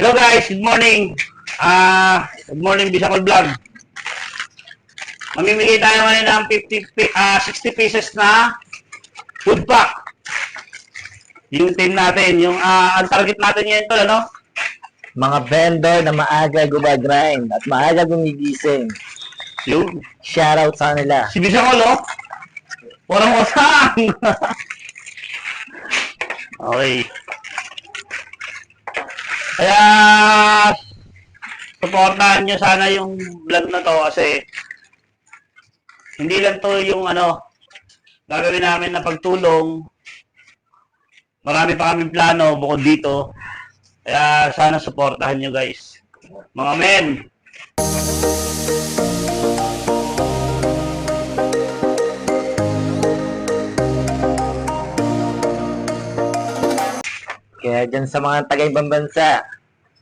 Hello guys, good morning. Ah, good morning Bisacol Vlog. Mamimigay tayo ngayon ng 50 pi- ah 60 pieces na food pack. Yung team natin, yung ah ang target natin ngayon to, ano? Mga vendor na maaga gumagrind at maaga gumigising. Yung Shoutout sa kanila. si Bisacol, oh. Walang usang. okay. Kaya supportahan nyo sana yung vlog na to kasi hindi lang to yung ano gagawin namin na pagtulong. Marami pa kaming plano bukod dito. Kaya sana supportahan nyo guys. Mga men Kaya dyan sa mga taga-ibang bansa,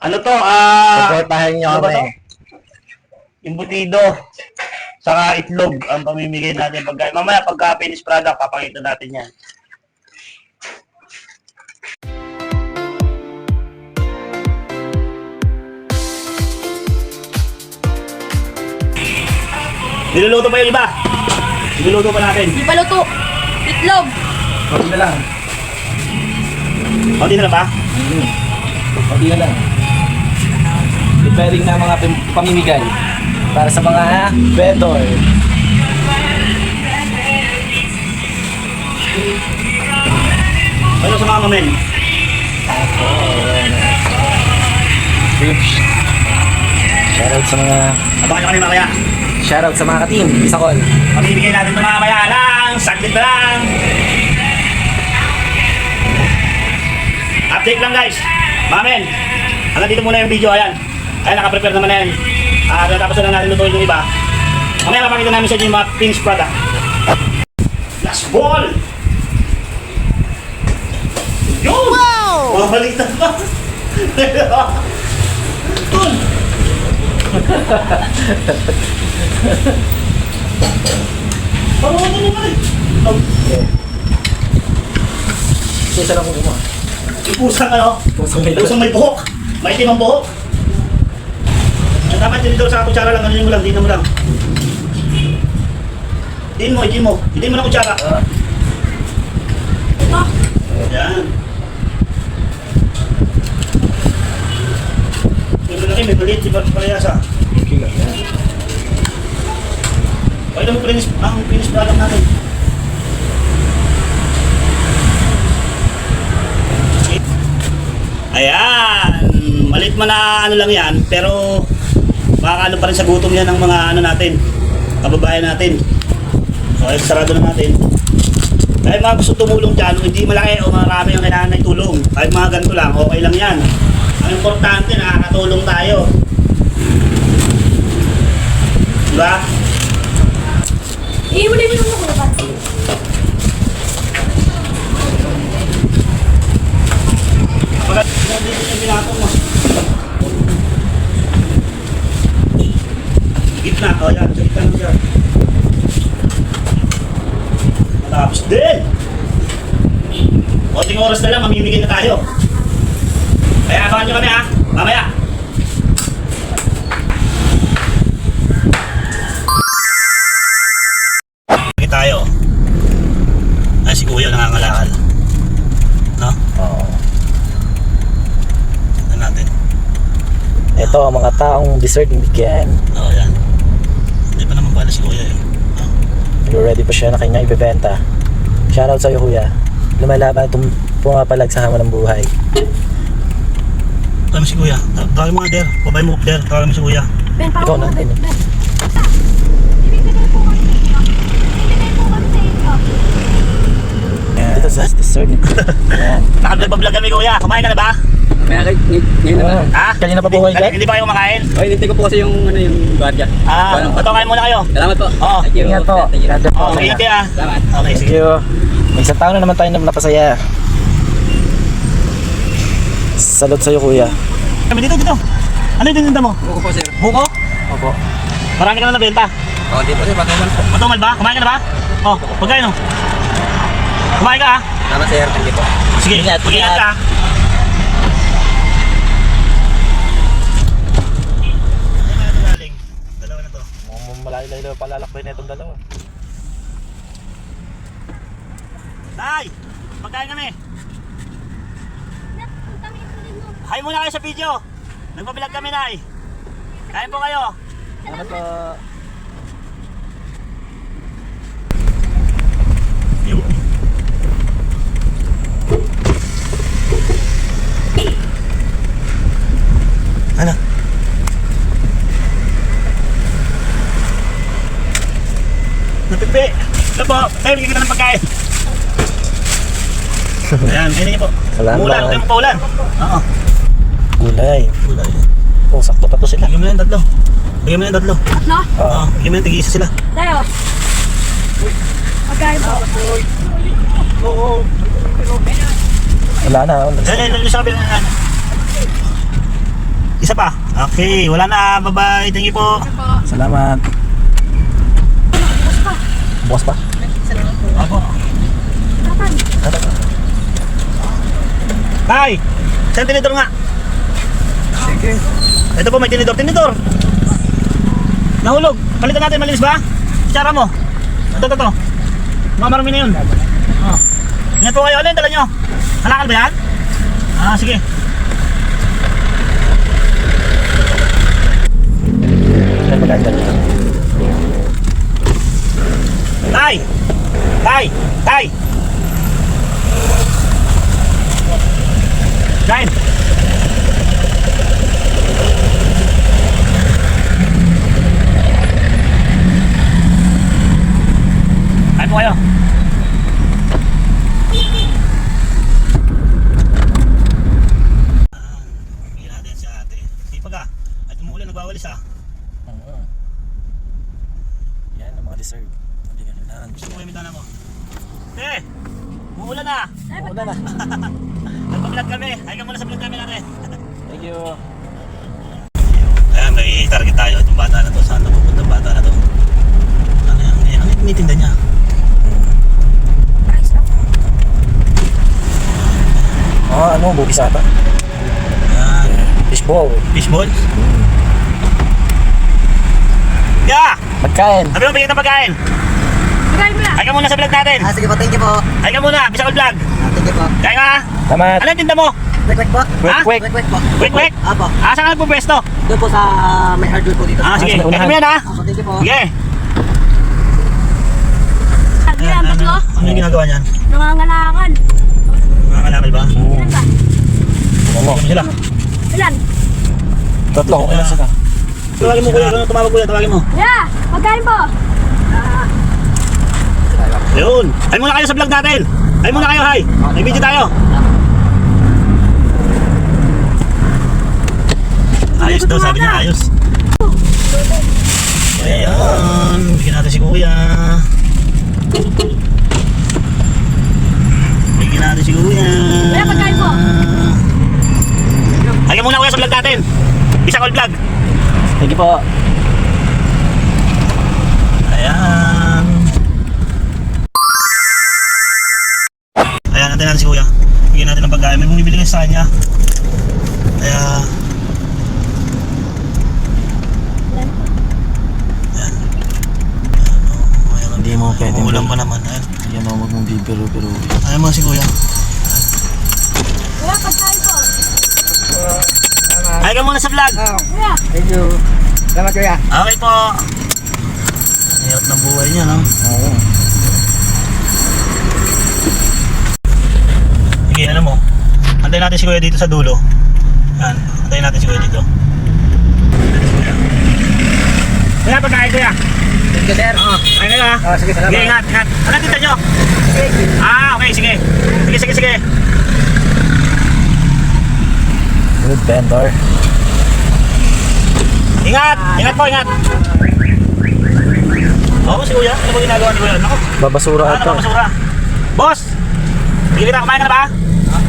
ano to ah supportahan nyo ano ba kami. to? Imbutido saka itlog ang pamimigay natin pagka mamaya pagka finished product papakita natin yan Niluluto pa yung iba. Niluluto pa natin. Di pa luto. Itlog. Na lang. Kunti na lang ba? Konti na lang. Preparing na mga pam- pamimigay para sa mga vendor. Ano sa mga mamen? Shoutout sa mga Abangan nyo kanina kaya. Shoutout sa mga ka-team, Bisacol. Pamimigay natin ito mamaya lang. Saglit lang. Update lang guys. Mamen, hanggang dito muna yung video. Ayan. Ayan, nakaprepare naman na yan. Ah, tapos na natin lutuin yung iba. Mamaya papakita namin sa inyo yung mga finished product. Last ball! Yun! Wow! Mabaliktad pa. Tun! Parang ano naman eh. Oh, Isa lang kung mo. Ipusang ano? Pusang may Pusang may buhok. May timang buhok. Ang dapat daw sa kutsara lang, ano mo lang, dito mo lang. Din mo, din mo. Din mo ng kutsara. Yan. Ito na kayo, may palit, di ba palayasa? Okay lang yan. Pwede mo finish, ang finish product natin. Ayan! Malit man na ano lang yan, pero makakaano pa rin sa gutom yan ng mga ano natin, kababayan natin. So, ayun, sarado na natin. Kahit mga gusto tumulong dyan, hindi malaki o marami ang kailangan na tulong. Kahit mga ganito lang, okay lang yan. Ang importante, nakakatulong tayo. Diba? Iiwalay mo naman ako ba? Pagkat dito pinatong mo. Gitna, o yan, sa gitna mo dyan. Matapos oras na lang, mamimigay na tayo. Kaya abangan nyo kami ha, mamaya. Ito ang mga taong deserve bigyan. Oo, yan. Hindi pa naman pala si Kuya eh. Oh. Ready pa siya na kanya ibebenta. Shoutout sa iyo kuya. Lumalaban itong pumapalag sa hamon ng buhay. Tawag mo si Kuya. Ta- Tawagin mo nga der. Babay mo der. Tawagin mo si Kuya. Ben, Ikaw na, Ben. Dito sa dessert. Nakapag-vlog kami Kuya. Kumain ka na ba? Kaya kay ngayon na lang. Ha? Kanina pa buhay ka? Hindi, hindi pa kayo kumakain? Oy, hindi ko po kasi yung ano yung guardia. Ah, Walang- ito kain muna kayo. Salamat po. Oo. Thank you. Ingat po. Thank you. Po. Oh, ingat kayo ah. Salamat. Okay, Thank sige. you. May isang taon na naman tayo na napasaya. Salot sa'yo kuya. Kami dito, dito. Ano yung tininda mo? Buko po sir. Buko? Opo. Marami ka na nabenta. Oh, di po sir. Patuloy po. Matumal ba? Kumain ka na ba? Oh, pagkain oh. Kumain ka ah. Salamat sir. Thank you po. Sige, Ingat, ingat. ka. Nila palalakbay na itong dalawa. Tay! Pagkain kami! Hi muna kayo sa video! Nagpabilag kami, Nay! Kain po kayo! Ano po? Yun. Napipi! Ito po! Tayo, bigyan kita ng pagkain! Ayan, ayun niyo po. Salamat. Umulan, huwag kayong paulan. Oo. Gulay. Ulay. Oh, sakto pa to sila. Bigyan mo na yung tatlo. Bigyan mo na yung tatlo. Tatlo? Oo, bigyan mo na yung tig-isa sila. Tayo. Pagkain po. Wala na. eh, eh, sa kabila na. Isa pa. Okay, wala na. Bye-bye. Thank you po. Salamat. Bukas pa? Apo. Tay! Saan tinidor nga? Sige. Ito po may tinidor. Tinidor! Nahulog. Palitan natin. Malinis ba? Tsara mo. Ito, ito, ito. Mga marami na yun. Oh. Ingat po kayo. Yung dala nyo? Halakal ba yan? Ah, sige. Ano maganda dito? Tay! Tay! Tay! Tay! Kain po kayo. Bigyan natin si ate. Sipag ah. At umuulan, nagwawalis ah. Oo. Yan ang mga dessert. Hindi ka kailangan. Gusto mo yung mitana mo? Eh! Umuulan na! Wala na. Nagpabilag kami. Ay ka muna sa vlog kami natin. Thank you. Ayan, may target tayo. Itong bata na to. Saan na pupunta bata na to? Ano yan? Ayan, ang tinitinda niya. Oh, ano? Bubis ata. Ayan. Fishball. Fishball. Yeah! Magkain. Sabi mo, bigyan ng pagkain. Pagkain mo na. Ay ka muna sa vlog natin. Ah, sige po, thank you po. Ay ka muna, bisa ko vlog. Ah, you po. Kaya ka? Salamat. Ano yung tinda mo? Quick, quick po. Quick, quick. Quick, quick po. Quick, quick. Apo. Ah, saan ka nagpupwesto? Doon po sa may hardware po dito. Ah, sige. Kaya mo yan ha? Thank you po. Sige. Sabi yan, tatlo. Ano yung ginagawa niyan? Nangangalakan. Mga kalakal ba? Ilan ba? Ano? Ano sila? Ilan? Tatlo. Lang sila. Tawagin mo kuya. Ano tumawag kuya? Tawagin mo. Yeah! Pagkain po. Ayun. Ay muna kayo sa vlog natin. Ay muna kayo, hi. May video tayo. Ayos daw, sabi niya ayos. Ayan, bigyan natin si kuya. Bigyan natin si kuya. Kuya, pagkain po. Ka muna kuya sa vlog natin. Bisa call vlog. You po. Pagkain. May bumibili kasi sa kanya. Kaya... Ayan. Ayan, oh. Hindi mo pwedeng- Umuulan pa naman. Ayan. Yan o, huwag mong bibiro-biro. Ayan mga si kuya. Kuya, pagkain po. Ay ka muna sa vlog. Thank you. Salamat kuya. Okay po. Ang hirap ng buhay niya, no? Oo. Sige, ano mo? Antayin natin si kuya dito sa dulo. Yan. Antayin natin si kuya dito. Kuya. Pagkain kuya. Thank you, sir. Oh, ay ka. Ah, sige, salamat. Sige, ingat, ingat. Ano dito nyo? Ah, okay, sige. Sige, sige, sige. Good vendor. Ingat! Ingat po, ingat. Oo, si kuya. Ano ba ginagawa ni kuya? Ako, Babasura ano ata. ba basura? Boss! Bigyan kita, kumain ka na ba?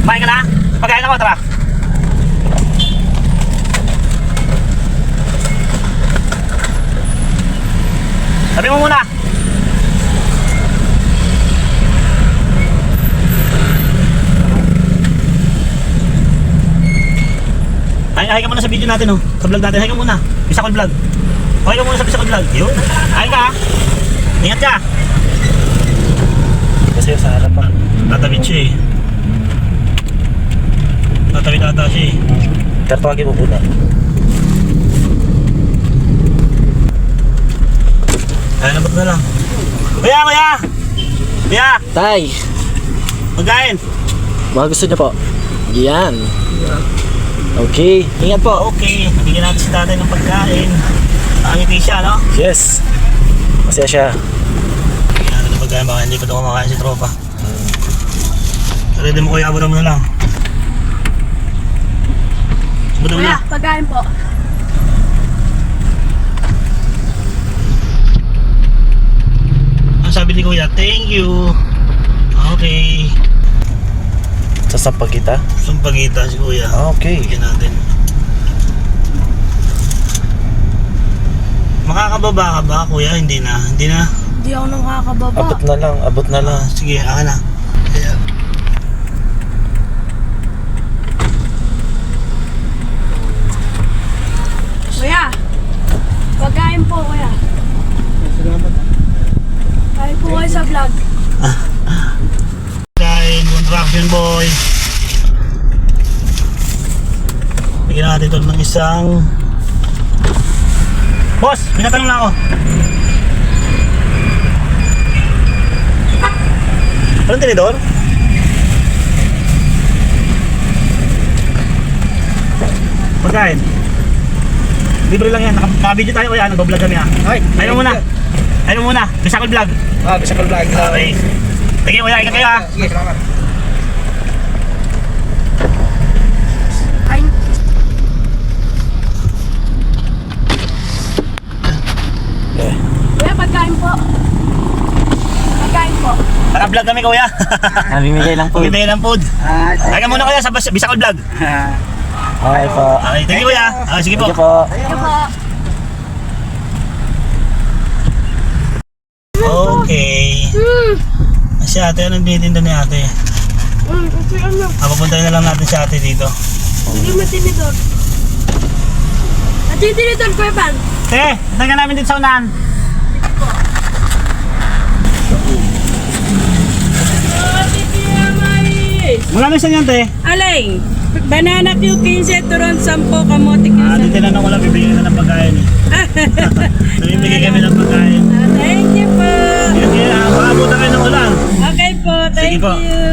Kumain ka na? Pagkain ako, tara. Sabi mo muna. Ay, ay ka muna sa video natin, oh. Sa vlog natin. Ay ka muna. Isa ko vlog. Okay ka muna sa Bisacol Vlog. Yun. Ay ka. Ingat ka. Kasi sa harap pa. Tatawid siya eh. Tatawid ata siya eh. Pero tawagin mo muna. Kaya na na lang. Kuya, kuya! Kuya! Tay! Pagkain! Mga gusto niyo po? Yan. Okay. Ingat po. Okay, bigyan natin si tatay ng pagkain. Pangiti siya, no? Yes. Masaya siya. Bigyan natin ng pagkain, baka hindi pa ito kumakain si tropa. Ready mo kuya, abura mo na lang. Mo Kuya, na. pagkain po. Ang sabi ni kuya, thank you. Okay. Sasampag kita. Sumpagita si kuya. Okay. Bigyan natin. Makakababa ka ba kuya? Hindi na. Hindi na. Hindi ako nakakababa. Abot na lang. Abot na lang. Ah, sige, akin na. Kaya, Kuya, pagkain po, kuya. Kain po kayo sa vlog. Kain, contraction boy. Bigyan natin ito ng isang... Boss, may natanong na ako. Anong tinidor? Pagkain. Libre lang yan. Naka- Naka-video tayo o yan. Nag-vlog kami ha. Hoy, Ayun muna. Ayun muna. Bisakol vlog. Ah, bisa ka vlog. Okay. Sige, kuya. Ikat kayo ha. Sige, salamat. Kuya, pagkain po. Pagkain po. Naka-vlog kami kuya. Namimigay lang po. Pumibigay ng food. Ah, Kaya muna kuya sa Bis- Bisakol vlog. Okay po. Okay, thank you kuya. Okay, sige po. Thank you po. Kuya po. Okay. Hmm. Si ate, anong tinitinda ni ate? Hmm, kasi ano, Ah, papuntahin na lang natin si ate dito. hindi mo tinidor. At yung tinidor, Kuya Ban. Te, tangga namin dito sa unahan. Magkano isa niyan, te? Alay, banana Q 15, turon 10, kamote Q Ah, di tinanong ko lang, bibigyan na ng pagkain eh. Namimigay kami ng pagkain. Ah, Thank you po. Yan, yan, ah, maabutan kayo ng ulan. Okay po, Sige thank po. you.